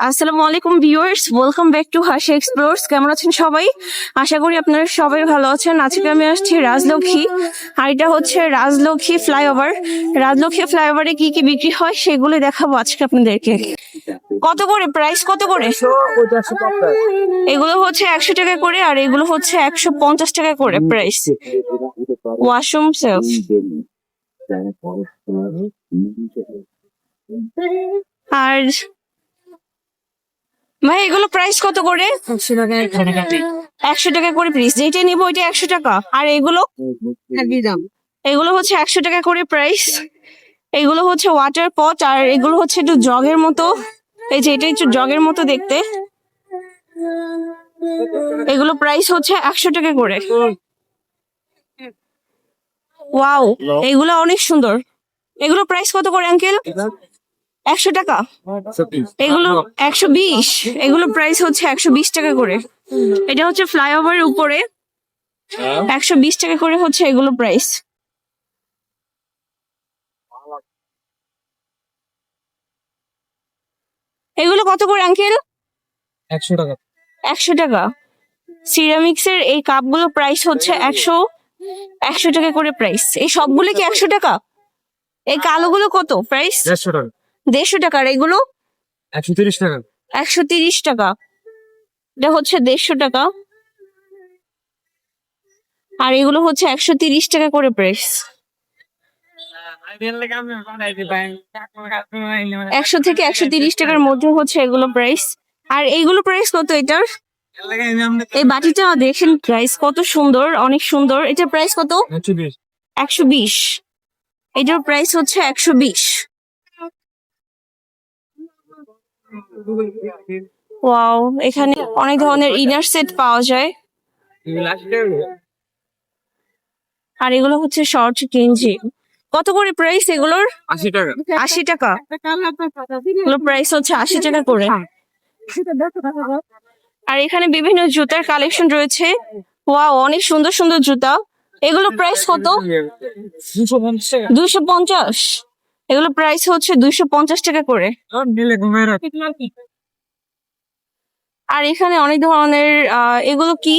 আসসালামু আলাইকুম viewers welcome back to Hasi explores কেমন আছেন সবাই? আশা করি আপনারা সবাই ভালো আছেন। আজকে আমি আসছি রাজলক্ষ্মী। আর এটা হচ্ছে রাজলক্ষ্মী ফ্লাইওভার। রাজলক্ষ্মী ফ্লাইওভারে কি কি বিক্রি হয় সেগুলো দেখাবো আজকে আপনাদেরকে। কত করে? প্রাইস কত করে? এগুলো হচ্ছে একশো টাকা করে আর এগুলো হচ্ছে একশো পঞ্চাশ টাকা করে প্রাইস ওয়াশরুম সেলফ আর ভাই এগুলো প্রাইস কত করে? একশো টাকা করে পিস যেটা নিবো ওইটা একশো টাকা। আর এগুলো? এগুলো হচ্ছে একশো টাকা করে প্রাইস এগুলো হচ্ছে ওয়াটার পট আর এগুলো হচ্ছে একটু জগের মতো। এই যে এটা একটু জগের মতো দেখতে। এগুলো প্রাইস হচ্ছে একশো টাকা করে। ওয়াও এগুলো অনেক সুন্দর। এগুলো প্রাইস কত করে আঙ্কেল একশো টাকা? এগুলো একশো বিশ। এগুলো প্রাইস হচ্ছে একশো বিশ টাকা করে। এটা হচ্ছে ফ্লাইওভারের উপরে। একশো বিশ টাকা করে হচ্ছে এগুলো প্রাইস এগুলো কত করে আঙ্কেল? একশো টাকা। একশো টাকা। সিরামিক্সের এই কাপগুলো প্রাইস হচ্ছে একশো একশো টাকা করে প্রাইস এই সবগুলো কি একশো টাকা? এই কালোগুলো কত প্রাইস দেড়শো টাকা। দেড়শো টাকা আর এগুলো? একশো তিরিশ টাকা। একশো তিরিশ টাকা। এটা হচ্ছে দেড়শো টাকা। আর এগুলো হচ্ছে একশো তিরিশ টাকা করে প্রাইস একশো থেকে একশো তিরিশ টাকার মধ্যে হচ্ছে এগুলো প্রাইস আর এইগুলো প্রাইস কত এটার? এই বাটিটা দেখেন প্রাইস কত সুন্দর অনেক সুন্দর। এটার প্রাইস কত? একশো বিশ। এটার প্রাইস হচ্ছে একশো বিশ। ওয়াও এখানে অনেক ধরনের ইনার সেট পাওয়া যায়। আর এগুলো হচ্ছে শর্ট গেঞ্জি। কত করে প্রাইস এগুলোর? আশি টাকা। আশি টাকা। এগুলো প্রাইস হচ্ছে আশি টাকা করে। আর এখানে বিভিন্ন জুতার কালেকশন রয়েছে। ওয়াও অনেক সুন্দর সুন্দর জুতা। এগুলো প্রাইস কত? দুশো পঞ্চাশ। এগুলো প্রাইস হচ্ছে দুইশো পঞ্চাশ টাকা করে। আর এখানে অনেক ধরনের এগুলো কি?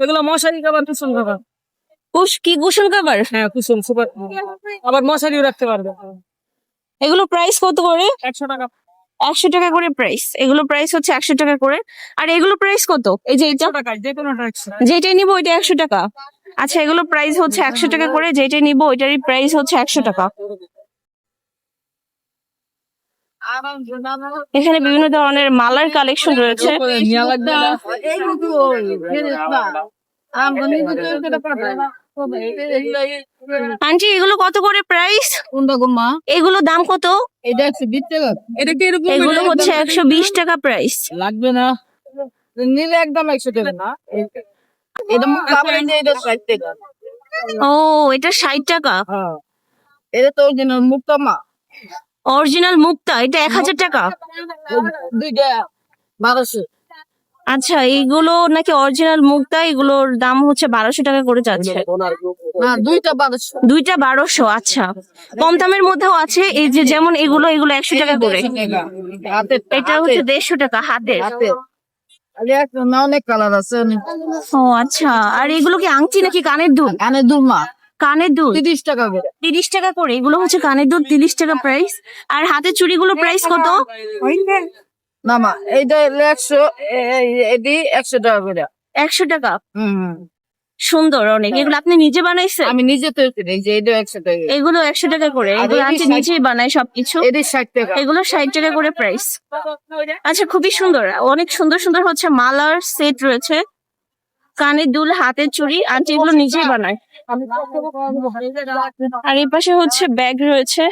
এগুলো মশারি খাবার কুসুম খাবার কুশ কি কুশন কাভার হ্যাঁ কুসুম সুপার আবার মশারিও রাখতে পারবে। এগুলো প্রাইস কত করে? একশো টাকা। একশো টাকা করে প্রাইস এগুলো প্রাইস হচ্ছে একশো টাকা করে। আর এগুলো প্রাইস কত? এই যে এটা? যেটাই নিবো ওইটা একশো টাকা। আচ্ছা এগুলো প্রাইস হচ্ছে একশো টাকা করে যেটাই নিবো ওইটারই প্রাইস হচ্ছে একশো টাকা। এখানে বিভিন্ন ধরনের মালার কালেকশন রয়েছে। আন্টি এগুলো কত করে প্রাইস মা? এগুলো দাম কত? এটা একশো বিশ টাকা। এটা কি এগুলো হচ্ছে একশো বিশ টাকা প্রাইস লাগবে না। নিলে একদম একশো টাকা। না টাকা। ও এটা ষাট টাকা? হ্যাঁ। এটা তো অরিজিনাল মুখটা মা। অরিজিনাল মুক্তা এটা এক হাজার টাকা। দুইটা আচ্ছা এইগুলো নাকি অরিজিনাল মুক্তা এগুলোর দাম হচ্ছে বারোশো টাকা করে যাচ্ছে। দুইটা বারোশো। আচ্ছা। কম দামের মধ্যেও আছে এই যে যেমন এগুলো এগুলো একশো টাকা করে। এটা হচ্ছে দেড়শো টাকা না অনেক কালার আছে ও আচ্ছা। আর এগুলো কি আংটি নাকি কানের দুল? কানের দুল মা কানের দুল তিরিশ টাকা করে। তিরিশ টাকা করে এগুলো হচ্ছে কানের দুল তিরিশ টাকা প্রাইস আর হাতের চুড়িগুলো প্রাইস কত? না মা এইটা একশো এটি একশো টাকা করে। একশো টাকা? হুম। সুন্দর অনেক। এগুলো আপনি নিজে বানাইছেন? আমি নিজে তৈরি করি এই যে এটা একশো টাকা এগুলো একশো টাকা করে। এগুলো আন্টি নিজেই বানায় সবকিছু? ষাট টাকা। এগুলো ষাট টাকা করে প্রাইস আচ্ছা খুবই সুন্দর। অনেক সুন্দর সুন্দর হচ্ছে মালার সেট রয়েছে। কানের দুল হাতের চুড়ি আন্টি এগুলো নিজেই বানায়। আর এই পাশে হচ্ছে ব্যাগ রয়েছে।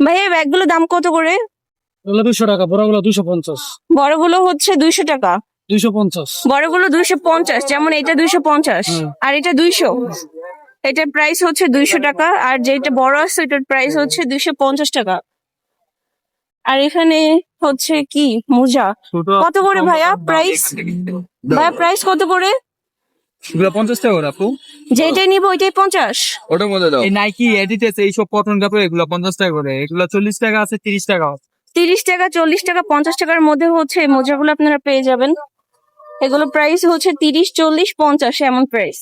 ভাইয়া ব্যাগগুলো দাম কত করে? এগুলো দুশো টাকা বড়গুলো দুশো পঞ্চাশ। বড়গুলো হচ্ছে দুইশো টাকা। দুইশো পঞ্চাশ। বড়গুলো দুইশো পঞ্চাশ যেমন এটা দুইশো পঞ্চাশ আর এটা দুইশো। এটার প্রাইস হচ্ছে দুইশো টাকা আর যেটা বড় আছে এটার প্রাইস হচ্ছে দুইশো পঞ্চাশ টাকা। আর এখানে হচ্ছে কি? মোজা। কত করে ভাইয়া? প্রাইস ভাইয়া প্রাইস কত করে? এগুলো পঞ্চাশ টাকা করে আপু। যেটাই নিবো ওইটাই পঞ্চাশ। ওটার মধ্যে দাও। এই নাইকি এডিটেস এইসব কটন কাপড় এগুলো পঞ্চাশ টাকা করে। এগুলো চল্লিশ টাকা আছে তিরিশ টাকা তিরিশ টাকা চল্লিশ টাকা পঞ্চাশ টাকার মধ্যে হচ্ছে এই মোজাগুলো আপনারা পেয়ে যাবেন। এগুলো প্রাইস হচ্ছে তিরিশ চল্লিশ পঞ্চাশ এমন প্রাইস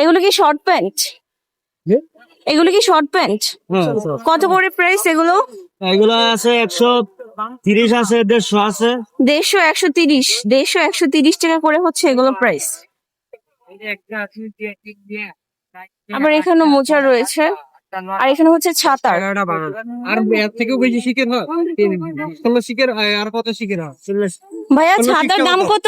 এগুলো কি শর্ট প্যান্ট এগুলো কি শর্ট প্যান্ট কত করে প্রাইস এগুলো? এগুলো আছে একশো তিরিশ আছে দেড়শো আছে। দেড়শো একশো তিরিশ দেড়শো একশো তিরিশ টাকা করে হচ্ছে এগুলো প্রাইস আবার এখানে মোজা রয়েছে আর এখানে হচ্ছে ছাতা আর এর থেকেও বেশি শিখের হয়। ষোলো হয় আর কত শিখের হয়? ভাইয়া ছাতার দাম। কত?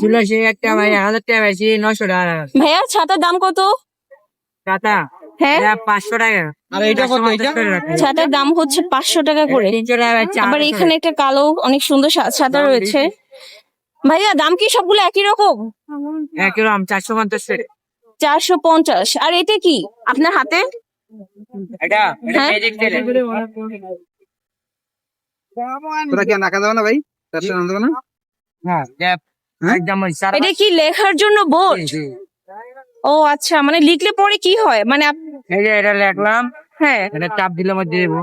ষোলোশো একটা ভাই হাজার টাকা বেশি নশো টাকা। ভাইয়া ছাতার দাম কত? টাকা হ্যাঁ? পাঁচশো টাকা। আর এটা কত এটা ছাতার দাম হচ্ছে পাঁচশো টাকা করে। আবার এখানে একটা কালো অনেক সুন্দর ছাতা রয়েছে। ভাইয়া দাম কি সবগুলো একই রকম? টাকা। এক গ্রাম চারশো পঞ্চাশ চারশো পঞ্চাশ। আর এটা কি? আপনার হাতে? এটা এটা হ্যাঁ? তোরা কি নাকা দেবো না ভাই? চারশো নাম দেবো না? হ্যাঁ সারা এটা কি লেখার জন্য বোর্ড। ও আচ্ছা মানে লিখলে পরে কি হয়? মানে আপ- এই যে এটা লিখলাম হ্যাঁ। এটা চাপ দিলে মধ্যে দেবো।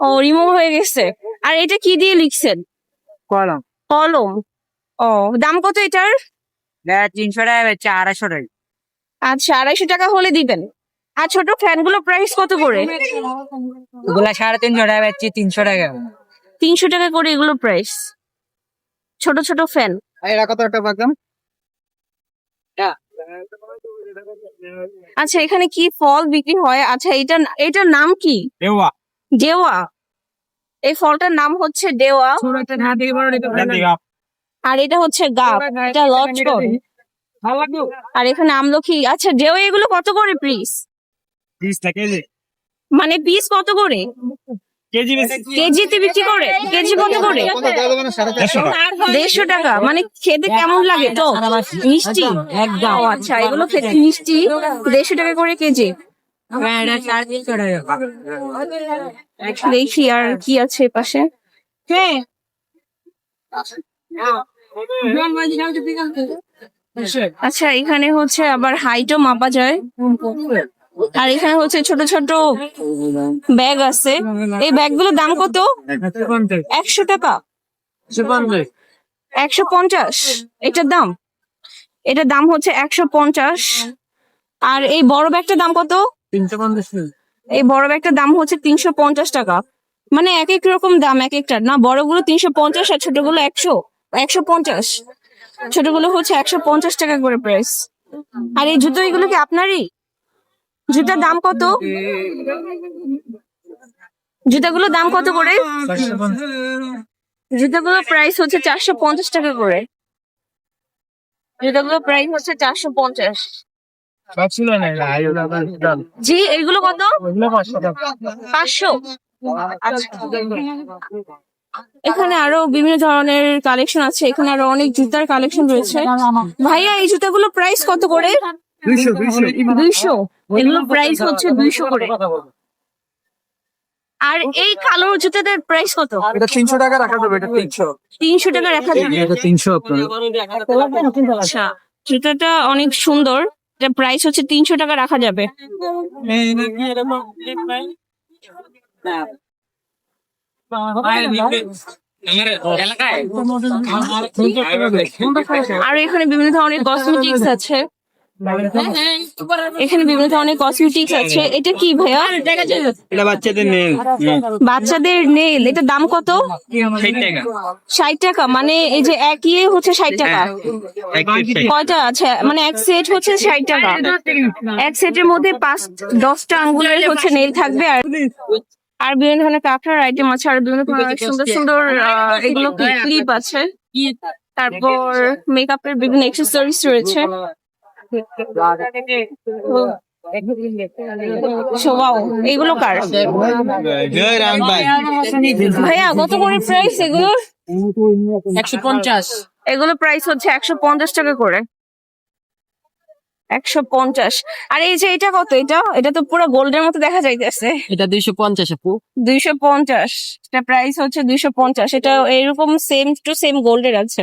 ও রিমুভ হয়ে গেছে। আর এটা কি দিয়ে লিখছেন? কলম। কলম। ও দাম কত এটার? এটা তিনশো টাকা বেচছে আড়াইশো টাকা। আচ্ছা আড়াইশো টাকা হলে দিবেন। আর ছোট ফ্যানগুলো প্রাইস কত করে? ওগুলা সাড়ে তিনশো টাকা বেচছি তিনশো টাকা। তিনশো টাকা করে এগুলো প্রাইস ছোট ছোট ফ্যান। এরা কত একটা পাকাম আচ্ছা এখানে কি ফল বিক্রি হয়? আচ্ছা এটা এটার নাম কি? দেওয়া। ডেওয়া এই ফলটার নাম হচ্ছে ডেওয়া আর এটা হচ্ছে গাব এটা লটকন। আর এখানে আমলকি আচ্ছা ডেওয়া এগুলো কত করে পিস মানে পিস কত করে? কেজি কেজিতে বিক্রি করে? কেজি কত করে? দেড়শো টাকা। মানে খেতে কেমন লাগে তো? মিষ্টি? একদম। আচ্ছা এগুলো খেতে মিষ্টি? দেড়শো টাকা করে কেজি? হ্যাঁ, দেখি আর কি আছে পাশে। আচ্ছা এখানে হচ্ছে আবার হাইটও মাপা যায়। আর এখানে হচ্ছে ছোট ছোট ব্যাগ আছে। এই ব্যাগগুলোর দাম কত? একশো টাকা। একশো পঞ্চাশ। এটার দাম? এটার দাম হচ্ছে একশো পঞ্চাশ। আর এই বড় ব্যাগটার দাম কত? এই বড় ব্যাগটার দাম হচ্ছে তিনশো পঞ্চাশ টাকা। মানে এক এক রকম দাম, এক একটা। না, বড়গুলো তিনশো পঞ্চাশ আর ছোটগুলো একশো। একশো পঞ্চাশ। ছোটগুলো হচ্ছে একশো পঞ্চাশ টাকা করে প্রাইস আর এই জুতো এগুলো কি আপনারই? জুতার দাম কত? জুতাগুলোর দাম কত করে? জুতাগুলোর প্রাইস হচ্ছে চারশো পঞ্চাশ টাকা করে। জুতাগুলোর প্রাইস হচ্ছে চারশো পঞ্চাশ। জি এগুলো কত? পাঁচশো। আচ্ছা। এখানে আরও বিভিন্ন ধরনের কালেকশন আছে। এখানে আরও অনেক জুতার কালেকশন রয়েছে। ভাইয়া, এই জুতাগুলো প্রাইস কত করে? দুইশো এগুলো প্রাইস হচ্ছে দুইশো করে। আর এই কালো জুতাটার প্রাইস কত? এটা তিনশো টাকা রাখা যাবে এটা তিনশো। তিনশো। টাকা রাখা যাবে। এটা তিনশো। আপনার আচ্ছা জুতাটা অনেক সুন্দর। এটা প্রাইস হচ্ছে তিনশো টাকা রাখা যাবে। আর এখানে বিভিন্ন ধরনের কসমেটিক্স আছে। এখানে বিভিন্ন ধরনের কসমেটিক্স আছে। এটা কি ভাইয়া? এটা বাচ্চাদের নেই বাচ্চাদের নেল এটা দাম কত? ষাট টাকা। মানে এই যে এক ইয়ে হচ্ছে ষাট টাকা। কয়টা আছে? মানে এক সেট হচ্ছে ষাট টাকা। এক সেটের মধ্যে পাঁচ দশটা আঙ্গুলের হচ্ছে নেল থাকবে আর আর বিভিন্ন ধরনের কাপড়ের আইটেম আছে আর বিভিন্ন ধরনের সুন্দর সুন্দর আহ, এগুলো ক্লিপ আছে। তারপর মেকআপের বিভিন্ন এক্সেসরিজ রয়েছে। শোভাও এগুলো কার ভাইয়া কত করে প্রাইস এগুলো? একশো পঞ্চাশ। এগুলো প্রাইস হচ্ছে একশো পঞ্চাশ টাকা করে। একশো পঞ্চাশ। আর এই যে এটা কত এটা? এটা তো পুরো গোল্ডের মতো দেখা যাইতেছে। এটা দুইশো পঞ্চাশ আপু। দুইশো পঞ্চাশ। এটা প্রাইস হচ্ছে দুইশো পঞ্চাশ। এটা এরকম সেম টু সেম গোল্ডের আছে।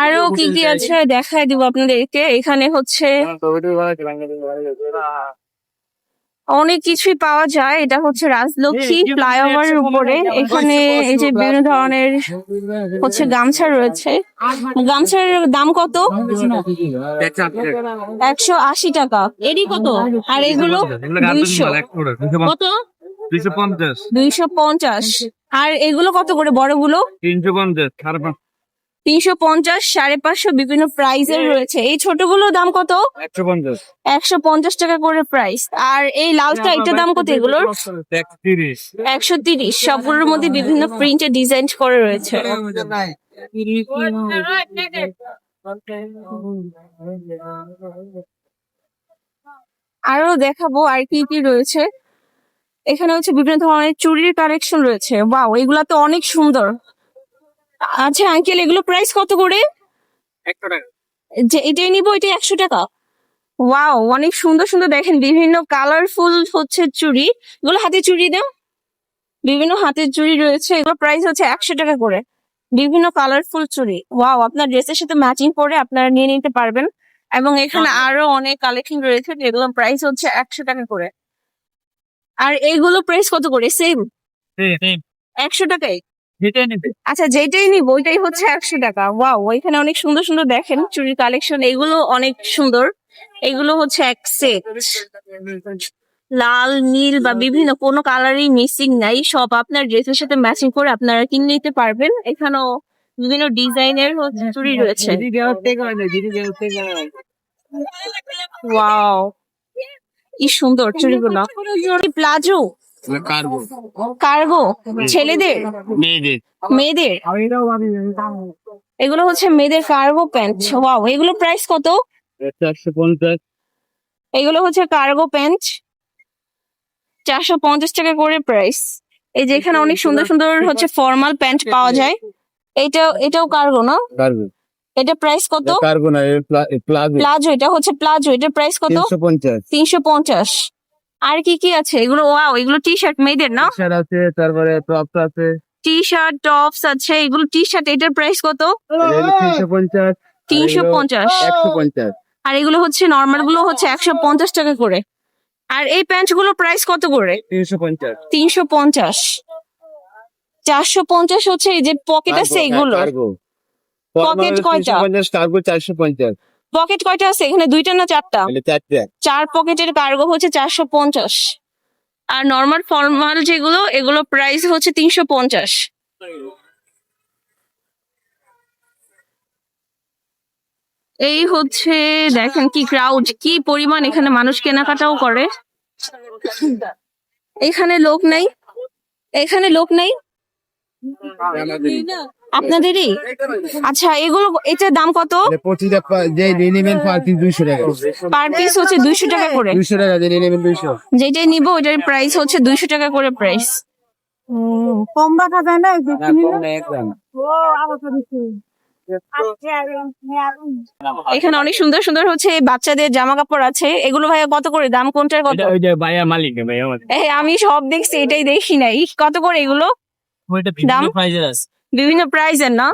আর কি কি আছে? দেখাই দিব আপনাদেরকে। এখানে হচ্ছে অনেক কিছুই পাওয়া যায়। এটা হচ্ছে রাজলক্ষ্মী ফ্লাইওভারের উপরে। এখানে এই যে বিভিন্ন ধরনের হচ্ছে গামছা রয়েছে। গামছার দাম কত? একশো আশি। টাকা। এরই কত? আর এগুলো দুইশো। কত? দুইশো পঞ্চাশ। দুইশো পঞ্চাশ। আর এগুলো কত করে বড়গুলো? তিনশো পঞ্চাশ তিনশো পঞ্চাশ সাড়ে পাঁচশো বিভিন্ন প্রাইজের রয়েছে। এই ছোটগুলো দাম কত? একশো পঞ্চাশ। একশো পঞ্চাশ টাকা করে প্রাইস। আর এই লালটা এটার দাম কত এগুলোর? একশো তিরিশ। সবগুলোর মধ্যে বিভিন্ন প্রিন্টের ডিজাইন করে রয়েছে। আরও দেখাবো আর কি কি রয়েছে। এখানে হচ্ছে বিভিন্ন ধরনের চুড়ির কালেকশন রয়েছে। বাও এগুলা তো অনেক সুন্দর। আচ্ছা আঙ্কেল এগুলো প্রাইস কত করে? একশো টাকা। যে এটাই নিবো এটা একশো টাকা? ওয়াও অনেক সুন্দর সুন্দর। দেখেন বিভিন্ন কালারফুল হচ্ছে চুড়ি। এগুলো হাতে চুড়ি দাও। বিভিন্ন হাতের চুড়ি রয়েছে। এগুলো প্রাইস হচ্ছে একশো টাকা করে। বিভিন্ন কালারফুল চুড়ি। ওয়াও আপনার ড্রেসের সাথে ম্যাচিং করে আপনারা নিয়ে নিতে পারবেন। এবং এখানে আরও অনেক কালেকশন রয়েছে যেগুলো প্রাইস হচ্ছে একশো টাকা করে। আর এইগুলো প্রাইস কত করে? সেম একশো টাকাই আচ্ছা যেটাই নিব ওইটাই হচ্ছে একশো টাকা। ওয়াও ওইখানে অনেক সুন্দর সুন্দর দেখেন চুরির কালেকশন এগুলো অনেক সুন্দর। এগুলো হচ্ছে এক সেট লাল নীল বা বিভিন্ন কোনো কালারই মিসিং নাই। সব আপনার ড্রেসের সাথে ম্যাচিং করে আপনারা কিনে নিতে পারবেন। এখানেও বিভিন্ন ডিজাইনের চুড়ি রয়েছে। ওয়াও কি সুন্দর চুড়িগুলো? প্লাজো? কারবো কার্গো ছেলেদের? মেয়েদের। মেয়েদের? এগুলো হচ্ছে মেয়েদের কার্গো প্যান্ট ওয়াও এগুলো প্রাইস কত? চারশো পঞ্চাশ। এগুলো হচ্ছে কার্গো প্যান্ট চারশো পঞ্চাশ টাকা করে প্রাইস এই যে এখানে অনেক সুন্দর সুন্দর হচ্ছে ফর্মাল প্যান্ট পাওয়া যায়। এটা এটাও কার্গো না? কারবো এটা প্রাইস কত? কারবো না প্লাজো এটা হচ্ছে প্লাজো এটা প্রাইস কত? তিনশো পঞ্চাশ। তিনশো পঞ্চাশ। আর কি কি আছে? এগুলো ওয়াও এগুলো টি শার্ট মেয়েদের না শার্ট আছে তারপরে টপস আছে। টি শার্ট টপস আছে এগুলো টি শার্ট এটার প্রাইস কত? তিনশো পঞ্চাশ তিনশো পঞ্চাশ। একশো পঞ্চাশ। আর এগুলো হচ্ছে নর্মালগুলো হচ্ছে একশো পঞ্চাশ টাকা করে। আর এই প্যান্টগুলো প্রাইস কত করে? তিনশো পঞ্চাশ। তিনশো পঞ্চাশ। চারশো পঞ্চাশ হচ্ছে এই যে পকেট আছে এগুলো Pocket কয়টা? কার্গো চারশো পঞ্চাশ পকেট কয়টা আছে এখানে দুইটা না চারটা চার পকেটের কার্গো হচ্ছে চারশো পঞ্চাশ আর নর্মাল ফর্মাল যেগুলো এগুলো প্রাইস হচ্ছে তিনশো পঞ্চাশ এই হচ্ছে দেখেন কি ক্রাউড কি পরিমাণ এখানে মানুষ কেনাকাটাও করে এখানে লোক নাই এখানে লোক নাই আপনাদেরই? আচ্ছা এগুলো এটার দাম কত? প্রতিটা পা- যে পার পিস দুইশো টাকা পার পিস হচ্ছে দুইশো টাকা করে। দুইশো টাকা যে নিয়ে নেবেন যেটাই নিব ওটার প্রাইস হচ্ছে দুইশো টাকা করে প্রাইস কম রাখা যায় না এখানে অনেক সুন্দর সুন্দর হচ্ছে বাচ্চাদের জামা কাপড় আছে। এগুলো ভাইয়া কত করে? দাম কোনটার কত? ভাইয়া মালিক ভাইয়া আমি সব দেখছি এটাই দেখি নাই। কত করে এগুলো? দাম? প্রাইজের আছে। বিভিন্ন প্রাইজের না?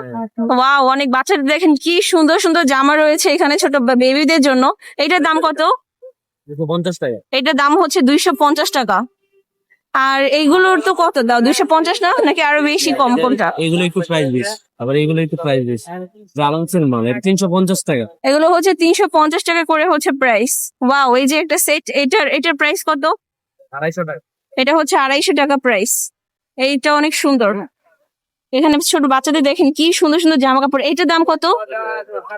ওয়াও অনেক বাচ্চাদের দেখেন কি সুন্দর সুন্দর জামা রয়েছে এখানে ছোট বেবিদের জন্য। এটার দাম কত? দুশো পঞ্চাশ টাকা। এটার দাম হচ্ছে দুইশো পঞ্চাশ টাকা। আর এইগুলোর তো কত দাও? দুইশো পঞ্চাশ না? নাকি আরও বেশি কম? কোনটা? এগুলো একটু প্রাইস বেশি। আবার এগুলো একটু প্রাইস বেশি। জালান্সের মাল। এটা তিনশো পঞ্চাশ টাকা। এগুলো হচ্ছে তিনশো পঞ্চাশ টাকা করে হচ্ছে প্রাইস ওয়াও এই যে একটা সেট এটার এটার প্রাইস কত? আড়াইশো টাকা। এটা হচ্ছে আড়াইশো টাকা প্রাইস এইটা অনেক সুন্দর। এখানে ছোট বাচ্চাদের দেখেন কি সুন্দর সুন্দর জামা কাপড় এটার দাম কত?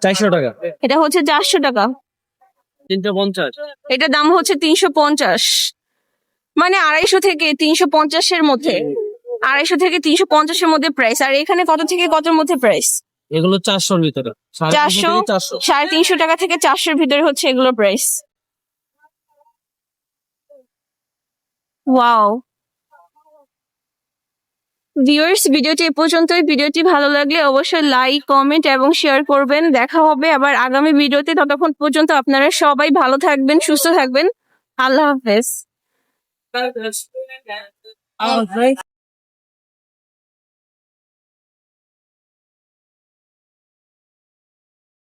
চারশো টাকা। এটা হচ্ছে চারশো টাকা। তিনশো পঞ্চাশ। এটার দাম হচ্ছে তিনশো পঞ্চাশ। মানে আড়াইশো থেকে তিনশো পঞ্চাশের মধ্যে। আড়াইশো থেকে তিনশো পঞ্চাশের মধ্যে প্রাইস আর এখানে কত থেকে কতর মধ্যে প্রাইস এগুলো চারশোর ভিতরে। চারশো? সাড়ে তিনশো টাকা থেকে চারশোর ভিতরে হচ্ছে এগুলো প্রাইস ওয়াও ভিউয়ার্স ভিডিওটি এ পর্যন্তই। ভিডিওটি ভালো লাগলে অবশ্যই লাইক কমেন্ট এবং শেয়ার করবেন। দেখা হবে আবার আগামী ভিডিওতে। ততক্ষণ পর্যন্ত আপনারা সবাই ভালো থাকবেন সুস্থ থাকবেন। আল্লাহ হাফেজ।